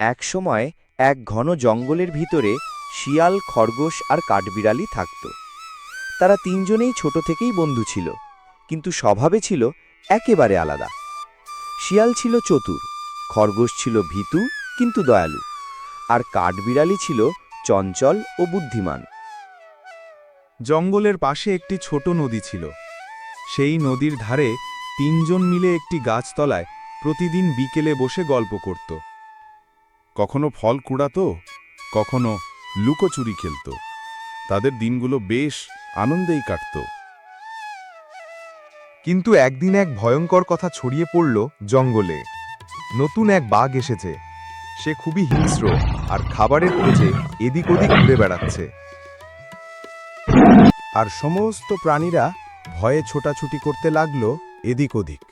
একসময় এক ঘন জঙ্গলের ভিতরে শিয়াল, খরগোশ আর কাঠবিড়ালি থাকত। তারা তিনজনেই ছোট থেকেই বন্ধু ছিল, কিন্তু স্বভাবে ছিল একেবারে আলাদা। শিয়াল ছিল চতুর, খরগোশ ছিল ভীতু, কিন্তু দয়ালু, আর কাঠবিড়ালি ছিল চঞ্চল ও বুদ্ধিমান। জঙ্গলের পাশে একটি ছোট নদী ছিল। সেই নদীর ধারে তিনজন মিলে একটি গাছতলায় প্রতিদিন বিকেলে বসে গল্প করত। কখনো ফল কুড়াতো, কখনো লুকোচুরি খেলত। তাদের দিনগুলো বেশ আনন্দেই কাটত। কিন্তু একদিন এক ভয়ঙ্কর কথা ছড়িয়ে পড়ল জঙ্গলে। নতুন এক বাঘ এসেছে। সে খুবই হিংস্র আর খাবারের খোঁজে এদিক ওদিক ঘুরে বেড়াচ্ছে। আর সমস্ত প্রাণীরা ভয়ে ছোটাছুটি করতে লাগল এদিক ওদিক।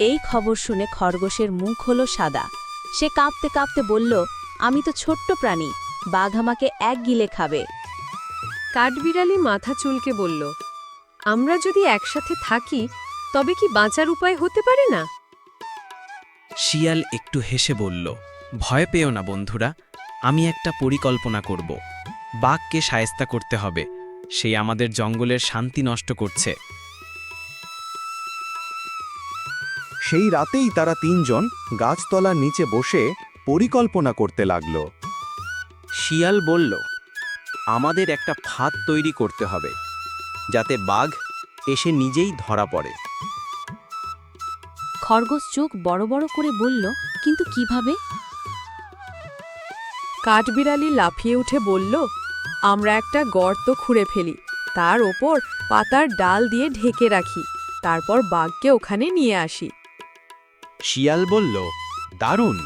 এই খবর শুনে খরগোশের মুখ হলো সাদা। সে কাঁপতে কাঁপতে বলল আমি তো ছোট্ট প্রাণী বাঘ আমাকে এক গিলে খাবে। কাঠবিড়ালি মাথা চুলকে বলল আমরা যদি একসাথে থাকি তবে কি বাঁচার উপায় হতে পারে না? শিয়াল একটু হেসে বলল ভয় পেও না বন্ধুরা আমি একটা পরিকল্পনা করব। বাঘকে সায়স্তা করতে হবে সেই আমাদের জঙ্গলের শান্তি নষ্ট করছে। সেই রাতেই তারা তিনজন গাছতলার নিচে বসে পরিকল্পনা করতে লাগল। শিয়াল বলল, আমাদের একটা ফাঁদ তৈরি করতে হবে, যাতে বাঘ এসে নিজেই ধরা পড়ে। খরগোশ চোখ বড় বড় করে বলল, কিন্তু কীভাবে? কাঠবিড়ালি লাফিয়ে উঠে বলল, আমরা একটা গর্ত খুঁড়ে ফেলি, তার ওপর পাতার ডাল দিয়ে ঢেকে রাখি, তারপর বাঘকে ওখানে নিয়ে আসি। শিয়াল বলল, দারুণ!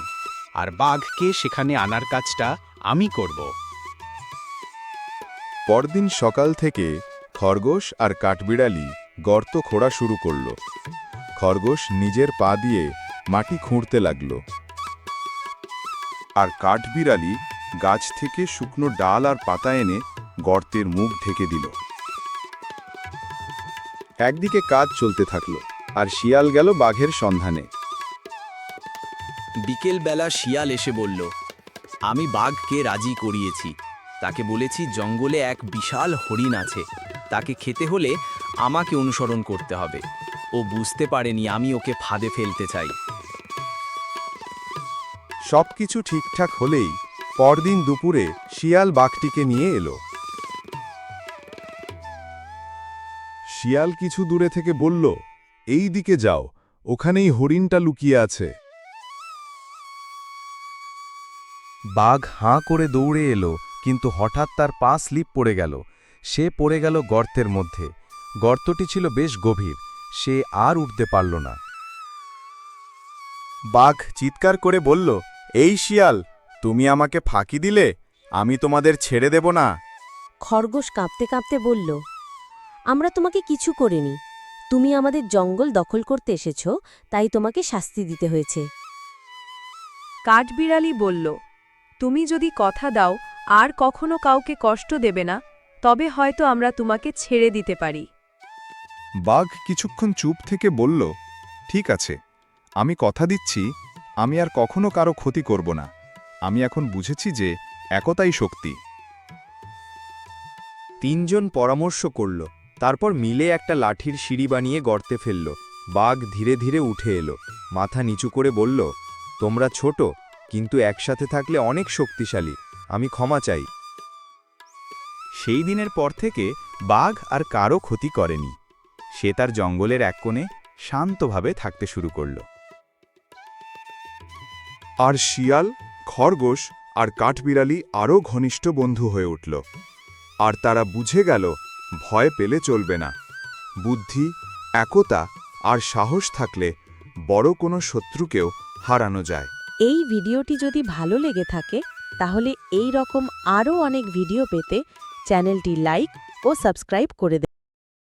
আর বাঘকে সেখানে আনার কাজটা আমি করব। পরদিন সকাল থেকে খরগোশ আর কাঠবিড়ালি গর্ত খোঁড়া শুরু করল। খরগোশ নিজের পা দিয়ে মাটি খুঁড়তে লাগল। আর কাঠবিড়ালি গাছ থেকে শুকনো ডাল আর পাতা এনে গর্তের মুখ ঢেকে দিল। একদিকে কাজ চলতে থাকল, আর শিয়াল গেল বাঘের সন্ধানে। বিকেলবেলা শিয়াল এসে বলল, আমি বাঘকে রাজি করিয়েছি। তাকে বলেছি জঙ্গলে এক বিশাল হরিণ আছে। তাকে খেতে হলে আমাকে অনুসরণ করতে হবে। ও বুঝতে পারেনি আমি ওকে ফাঁদে ফেলতে চাই। সবকিছু ঠিকঠাক হলেই পরদিন দুপুরে শিয়াল বাঘটিকে নিয়ে এলো। শিয়াল কিছু দূরে থেকে বলল এই দিকে যাও, ওখানেই হরিণটা লুকিয়ে আছে। বাঘ হাঁ করে দৌড়ে এলো কিন্তু হঠাৎ তার পা স্লিপ পড়ে গেল। সে পড়ে গেল গর্তের মধ্যে। গর্তটি ছিল বেশ গভীর সে আর উঠতে পারল না। বাঘ চিৎকার করে বলল এই শিয়াল তুমি আমাকে ফাঁকি দিলে? আমি তোমাদের ছেড়ে দেব না? খরগোশ কাঁপতে কাঁপতে বলল আমরা তোমাকে কিছু করিনি। তুমি আমাদের জঙ্গল দখল করতে এসেছ তাই তোমাকে শাস্তি দিতে হয়েছে। কাঠবিড়ালি বলল তুমি যদি কথা দাও, আর কখনো কাউকে কষ্ট দেবে না, তবে হয়তো আমরা তোমাকে ছেড়ে দিতে পারি। বাঘ কিছুক্ষণ চুপ থেকে বলল, ঠিক আছে, আমি কথা দিচ্ছি, আমি আর কখনো কারও ক্ষতি করব না। আমি এখন বুঝেছি যে একতাই শক্তি। তিনজন পরামর্শ করল, তারপর মিলে একটা লাঠির সিঁড়ি বানিয়ে গর্তে ফেলল। বাঘ ধীরে ধীরে উঠে এলো, মাথা নিচু করে বলল, তোমরা ছোট কিন্তু একসাথে থাকলে অনেক শক্তিশালী। আমি ক্ষমা চাই। সেই দিনের পর থেকে বাঘ আর কারও ক্ষতি করেনি। সে তার জঙ্গলের এক কোণে শান্তভাবে থাকতে শুরু করল। আর শিয়াল, খরগোশ আর কাঠবিড়ালি আরও ঘনিষ্ঠ বন্ধু হয়ে উঠল। আর তারা বুঝে গেল, ভয় পেলে চলবে না। বুদ্ধি, একতা আর সাহস থাকলে বড় কোনো শত্রুকেও হারানো যায়। এই ভিডিওটি যদি ভালো লেগে থাকে, তাহলে এই রকম আরও অনেক ভিডিও পেতে চ্যানেলটি লাইক ও সাবস্ক্রাইব করে